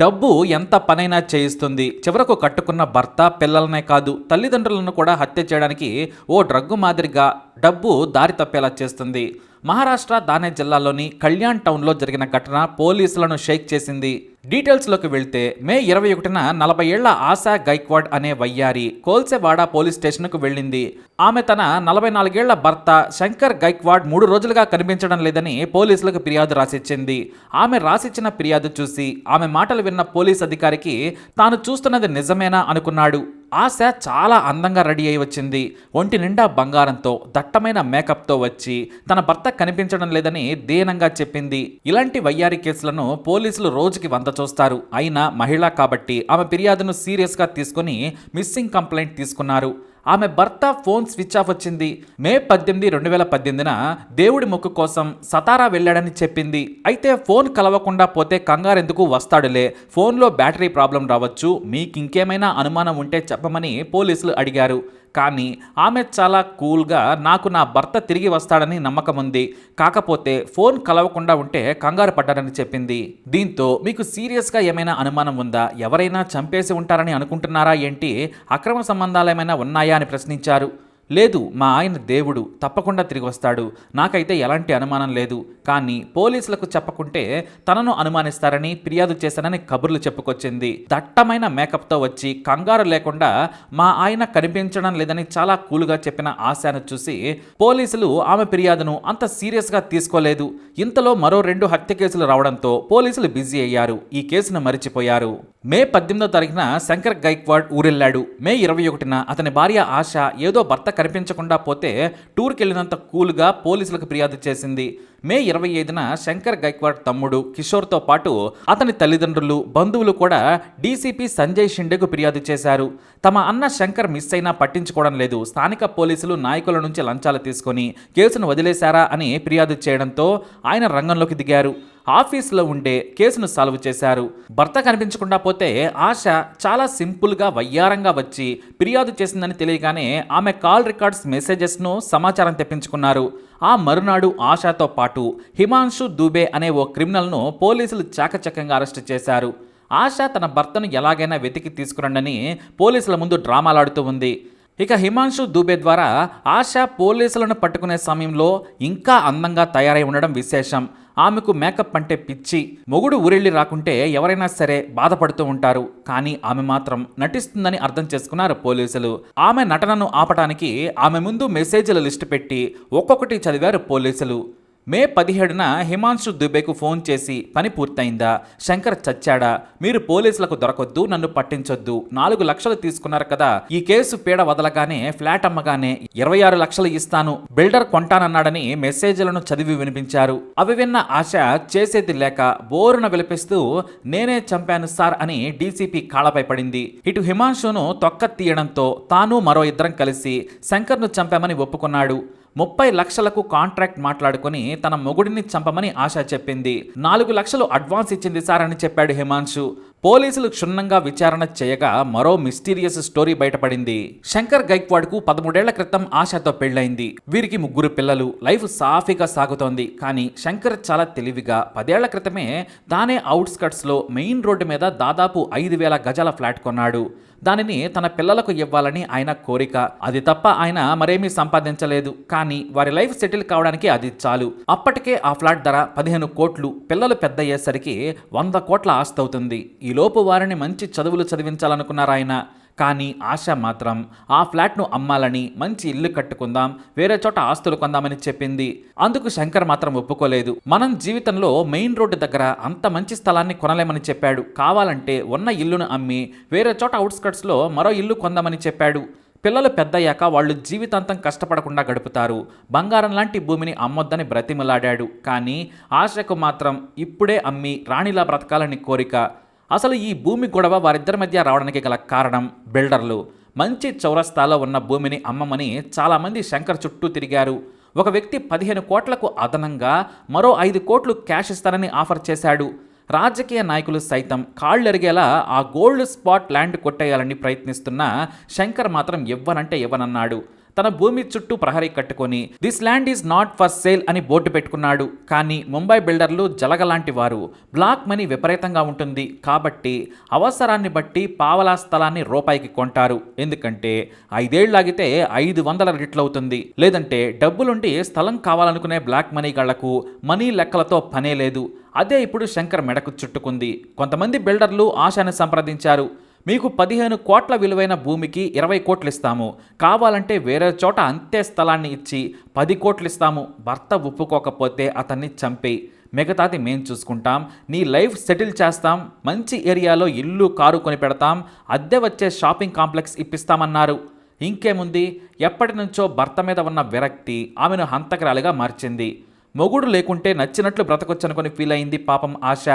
డబ్బు ఎంత పనైనా చేయిస్తుంది. చివరకు కట్టుకున్న భర్త పిల్లలనే కాదు తల్లిదండ్రులను కూడా హత్య చేయడానికి ఓ డ్రగ్గు మాదిరిగా డబ్బు దారి తప్పేలా చేస్తుంది. మహారాష్ట్ర దానే జిల్లాలోని కళ్యాణ్ టౌన్లో జరిగిన ఘటన పోలీసులను షేక్ చేసింది. డీటెయిల్స్లోకి వెళ్తే మే ఇరవై ఒకటిన నలభై ఏళ్ళ ఆశా గైక్వాడ్ అనే వయ్యారి కోల్సెవాడ పోలీస్ స్టేషన్కు వెళ్ళింది. ఆమె తన నలభై నాలుగేళ్ళ భర్త శంకర్ గైక్వాడ్ మూడు రోజులుగా కనిపించడం లేదని పోలీసులకు ఫిర్యాదు రాసిచ్చింది. ఆమె రాసిచ్చిన ఫిర్యాదు చూసి ఆమె మాటలు విన్న పోలీస్ అధికారికి తాను చూస్తున్నది నిజమేనా అనుకున్నాడు. ఆశ చాలా అందంగా రెడీ అయి వచ్చింది. ఒంటి నిండా బంగారంతో దట్టమైన మేకప్తో వచ్చి తన భర్త కనిపించడం లేదని దీనంగా చెప్పింది. ఇలాంటి వయ్యారి కేసులను పోలీసులు రోజుకి వంద చూస్తారు. అయినా మహిళ కాబట్టి ఆమె ఫిర్యాదును సీరియస్గా తీసుకుని మిస్సింగ్ కంప్లైంట్ తీసుకున్నారు. ఆమె భర్త ఫోన్ స్విచ్ ఆఫ్ వచ్చింది. మే పద్దెనిమిది రెండు వేల పద్దెనిమిదిన దేవుడి మొక్కు కోసం సతారా వెళ్ళాడని చెప్పింది. అయితే ఫోన్ కలవకుండా పోతే కంగారెందుకు వస్తాడులే? ఫోన్లో బ్యాటరీ ప్రాబ్లం రావచ్చు. మీకు ఇంకేమైనా అనుమానం ఉంటే చెప్పమని పోలీసులు అడిగారు. కానీ ఆమె చాలా కూల్గా నాకు నా భర్త తిరిగి వస్తాడని నమ్మకం ఉంది. కాకపోతే ఫోన్ కలవకుండా ఉంటే కంగారు పడ్డాడని చెప్పింది. దీంతో మీకు సీరియస్గా ఏమైనా అనుమానం ఉందా? ఎవరైనా చంపేసి ఉంటారని అనుకుంటున్నారా ఏంటి? అక్రమ సంబంధాలు ఏమైనా ఉన్నాయా అని ప్రశ్నించారు. లేదు మా ఆయన దేవుడు తప్పకుండా తిరిగి వస్తాడు. నాకైతే ఎలాంటి అనుమానం లేదు. కానీ పోలీసులకు చెప్పకుంటే తనను అనుమానిస్తారని ఫిర్యాదు చేశానని కబుర్లు చెప్పుకొచ్చింది. దట్టమైన మేకప్తో వచ్చి కంగారు లేకుండా మా ఆయన కనిపించడం లేదని చాలా కూలుగా చెప్పిన ఆశాను చూసి పోలీసులు ఆమె ఫిర్యాదును అంత సీరియస్గా తీసుకోలేదు. ఇంతలో మరో రెండు హత్య కేసులు రావడంతో పోలీసులు బిజీ అయ్యారు. ఈ కేసును మరిచిపోయారు. మే పద్దెనిమిదో తారీఖున శంకర్ గైక్వాడ్ ఊరెళ్ళాడు. మే ఇరవై ఒకటిన అతని భార్య ఆశ ఏదో భర్త కనిపించకుండా పోతే టూర్కి వెళ్ళినంత కూల్గా పోలీసులకు ఫిర్యాదు చేసింది. మే ఇరవై ఐదున శంకర్ గైక్వాడ్ తమ్ముడు కిషోర్తో పాటు అతని తల్లిదండ్రులు బంధువులు కూడా డీసీపీ సంజయ్ షిండేకు ఫిర్యాదు చేశారు. తమ అన్న శంకర్ మిస్ అయినా పట్టించుకోవడం లేదు. స్థానిక పోలీసులు నాయకుల నుంచి లంచాలు తీసుకొని కేసును వదిలేశారా అని ఫిర్యాదు చేయడంతో ఆయన రంగంలోకి దిగారు. ఆఫీసులో ఉండే కేసును సాల్వ్ చేశారు. భర్త కనిపించకుండా పోతే ఆశ చాలా సింపుల్గా వయ్యారంగా వచ్చి ఫిర్యాదు చేసిందని తెలియగానే ఆమె కాల్ రికార్డ్స్ మెసేజెస్ను సమాచారం తెప్పించుకున్నారు. ఆ మరునాడు ఆశాతో పాటు హిమాంశు దూబే అనే ఓ క్రిమినల్ను పోలీసులు చాకచక్యంగా అరెస్టు చేశారు. ఆశ తన భర్తను ఎలాగైనా వెతికి తీసుకురండని పోలీసుల ముందు డ్రామాలాడుతూ ఉంది. ఇక హిమాంశు దూబే ద్వారా ఆశ పోలీసులను పట్టుకునే సమయంలో ఇంకా అందంగా తయారై ఉండడం విశేషం. ఆమెకు మేకప్ అంటే పిచ్చి. మొగుడు ఊరెళ్ళి రాకుంటే ఎవరైనా సరే బాధపడుతూ ఉంటారు. కానీ ఆమె మాత్రం నటిస్తుందని అర్థం చేసుకున్నారు పోలీసులు. ఆమె నటనను ఆపటానికి ఆమె ముందు మెసేజ్ల లిస్టు పెట్టి ఒక్కొక్కటి చదివారు పోలీసులు. మే పదిహేడున హిమాంశు దుబేకు ఫోన్ చేసి పని పూర్తయిందా? శంకర్ చచ్చాడా? మీరు పోలీసులకు దొరకొద్దు నన్ను పట్టించొద్దు. నాలుగు లక్షలు తీసుకున్నారు కదా. ఈ కేసు పీడ వదలగానే ఫ్లాట్ అమ్మగానే ఇరవై ఆరు లక్షలు ఇస్తాను. బిల్డర్ కొంటానన్నాడని మెసేజ్లను చదివి వినిపించారు. అవి విన్న ఆశ చేసేది లేక బోరున విలిపిస్తూ నేనే చంపాను సార్ అని డీసీపీ కాళ్ళపై పడింది. ఇటు హిమాంశును తొక్క తీయడంతో తాను మరో ఇద్దరం కలిసి శంకర్ను చంపామని ఒప్పుకున్నాడు. ముప్పై లక్షలకు కాంట్రాక్ట్ మాట్లాడుకుని తన మొగుడిని చంపమని ఆశ చెప్పింది. నాలుగు లక్షలు అడ్వాన్స్ ఇచ్చింది సార్ అని చెప్పాడు హిమాంశు పోలీసులు క్షుణ్ణంగా విచారణ చేయగా మరో మిస్టీరియస్ స్టోరీ బయటపడింది. శంకర్ గైక్వాడ్కు పదమూడేళ్ళ క్రితం ఆశతో పెళ్ళైంది వీరికి ముగ్గురు పిల్లలు. లైఫ్ సాఫీగా సాగుతోంది. కానీ శంకర్ చాలా తెలివిగా. పదేళ్ళ క్రితమే తానే అవుట్స్కట్స్లో మెయిన్ రోడ్డు మీద దాదాపు ఐదు వేల గజాల ఫ్లాట్ కొన్నాడు. దానిని తన పిల్లలకు ఇవ్వాలని ఆయన కోరిక. అది తప్ప ఆయన మరేమీ సంపాదించలేదు. కానీ వారి లైఫ్ సెటిల్ కావడానికి అది చాలు. అప్పటికే ఆ ఫ్లాట్ ధర పదిహేను కోట్లు. పిల్లలు పెద్ద అయ్యేసరికి వంద కోట్ల ఆస్తి అవుతుంది. ఈలోపు వారిని మంచి చదువులు చదివించాలనుకున్నారు ఆయన. కానీ ఆశ మాత్రం ఆ ఫ్లాట్ను అమ్మాలని మంచి ఇల్లు కట్టుకుందాం వేరే చోట ఆస్తులు కొందామని చెప్పింది. అందుకు శంకర్ మాత్రం ఒప్పుకోలేదు. మనం జీవితంలో మెయిన్ రోడ్డు దగ్గర అంత మంచి స్థలాన్ని కొనలేమని చెప్పాడు. కావాలంటే ఉన్న ఇల్లును అమ్మి వేరే చోట అవుట్స్కట్స్లో మరో ఇల్లు కొందామని చెప్పాడు. పిల్లలు పెద్దయ్యాక వాళ్ళు జీవితాంతం కష్టపడకుండా గడుపుతారు. బంగారం లాంటి భూమిని అమ్మొద్దని బ్రతిమలాడాడు. కానీ ఆశకు మాత్రం ఇప్పుడే అమ్మి రాణిలా బ్రతకాలని కోరిక. అసలు ఈ భూమి గొడవ వారిద్దరి మధ్య రావడానికి గల కారణం బిల్డర్లు. మంచి చౌరస్తాలో ఉన్న భూమిని అమ్మమని చాలామంది శంకర్ చుట్టూ తిరిగారు. ఒక వ్యక్తి పదిహేను కోట్లకు అదనంగా మరో ఐదు కోట్లు క్యాష్ ఇస్తానని ఆఫర్ చేశాడు. రాజకీయ నాయకులు సైతం కాళ్ళెరిగేలా ఆ గోల్డ్ స్పాట్ ల్యాండ్ కొట్టేయాలని ప్రయత్నిస్తున్న శంకర్ మాత్రం ఇవ్వనంటే ఇవ్వనన్నాడు తన భూమి చుట్టూ ప్రహరీ కట్టుకొని this land is not for sale అని బోర్డు పెట్టుకున్నాడు. కానీ ముంబై బిల్డర్లు జలగలాంటి వారు. బ్లాక్ మనీ విపరీతంగా ఉంటుంది. కాబట్టి అవసరాన్ని బట్టి పావలా స్థలాన్ని రూపాయికి కొంటారు. ఎందుకంటే ఐదేళ్ళాగితే ఐదు వందల రెట్లు అవుతుంది. లేదంటే డబ్బులుండి స్థలం కావాలనుకునే బ్లాక్ మనీ గళ్ళకు మనీ లెక్కలతో పనే లేదు. అదే ఇప్పుడు శంకర్ మెడకు చుట్టుకుంది. కొంతమంది బిల్డర్లు ఆశాని సంప్రదించారు. మీకు పదిహేను కోట్ల విలువైన భూమికి ఇరవై కోట్లు ఇస్తాము కావాలంటే వేరే చోట అంతే స్థలాన్ని ఇచ్చి పది కోట్లు ఇస్తాము భర్త ఒప్పుకోకపోతే అతన్ని చంపేయి మిగతాది మేం చూసుకుంటాం. నీ లైఫ్ సెటిల్ చేస్తాం. మంచి ఏరియాలో ఇల్లు కారు కొని పెడతాం. అద్దె వచ్చే షాపింగ్ కాంప్లెక్స్ ఇప్పిస్తామన్నారు. ఇంకేముంది? ఎప్పటి నుంచో భర్త మీద ఉన్న విరక్తి ఆమెను హంతకరాలుగా మార్చింది. మొగుడు లేకుంటే నచ్చినట్లు బ్రతకొచ్చనుకొని ఫీల్ అయింది పాపం ఆశ.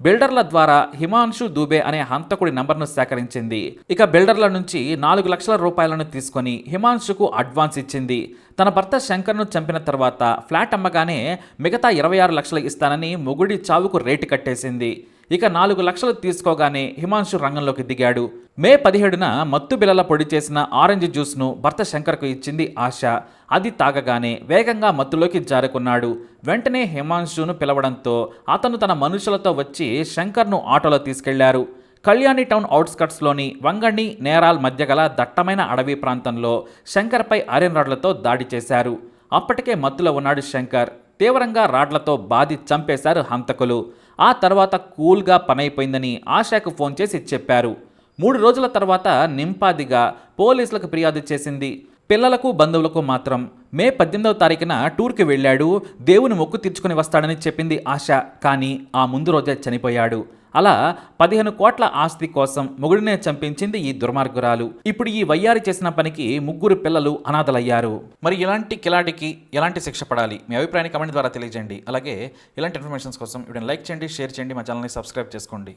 బిల్డర్ల ద్వారా హిమాంశు దూబే అనే హంతకుడి నంబర్ను సేకరించింది. ఇక బిల్డర్ల నుంచి నాలుగు లక్షల రూపాయలను తీసుకొని హిమాంశుకు అడ్వాన్స్ ఇచ్చింది. తన భర్త శంకర్ను చంపిన తర్వాత ఫ్లాట్ అమ్మగానే మిగతా ఇరవై ఆరు లక్షలు ఇస్తానని మొగుడి చావుకు రేటు కట్టేసింది. ఇక నాలుగు లక్షలు తీసుకోగానే హిమాంశు రంగంలోకి దిగాడు. మే పదిహేడున మత్తు బిలల పొడి చేసిన ఆరెంజ్ జ్యూస్ను భర్త శంకర్కు ఇచ్చింది ఆశ. అది తాగగానే వేగంగా మత్తులోకి జారుకున్నాడు. వెంటనే హిమాంశును పిలవడంతో అతను తన మనుషులతో వచ్చి శంకర్ను ఆటోలో తీసుకెళ్ళారు. కళ్యాణి టౌన్ అవుట్స్కట్స్లోని వంగణి నేరాల్ మధ్య గల దట్టమైన అడవి ప్రాంతంలో శంకర్పై ఐరన్ రాడ్లతో దాడి చేశారు. అప్పటికే మత్తులో ఉన్నాడు శంకర్. తీవ్రంగా రాడ్లతో బాధి చంపేశారు హంతకులు. ఆ తర్వాత కూల్గా పనైపోయిందని ఆశాకు ఫోన్ చేసి చెప్పారు. మూడు రోజుల తర్వాత నింపాదిగా పోలీసులకు ఫిర్యాదు చేసింది. పిల్లలకు బంధువులకు మాత్రం మే పద్దెనిమిదవ తారీఖున టూర్కి వెళ్ళాడు. దేవుని మొక్కు తీర్చుకుని వస్తాడని చెప్పింది ఆశ. కానీ ఆ ముందు రోజే చనిపోయాడు. అలా పదిహేను కోట్ల ఆస్తి కోసం మొగుడినే చంపించింది ఈ దుర్మార్గురాలు. ఇప్పుడు ఈ వయ్యారి చేసిన పనికి ముగ్గురు పిల్లలు అనాథలయ్యారు. మరి ఇలాంటి కిలాడికి ఎలాంటి శిక్ష పడాలి? మీ అభిప్రాయాన్ని కమెంట్ ద్వారా తెలియజేయండి. అలాగే ఇలాంటి ఇన్ఫర్మేషన్స్ కోసం వీడియోని లైక్ చేయండి షేర్ చేయండి మా ఛానల్ని సబ్స్క్రైబ్ చేసుకోండి.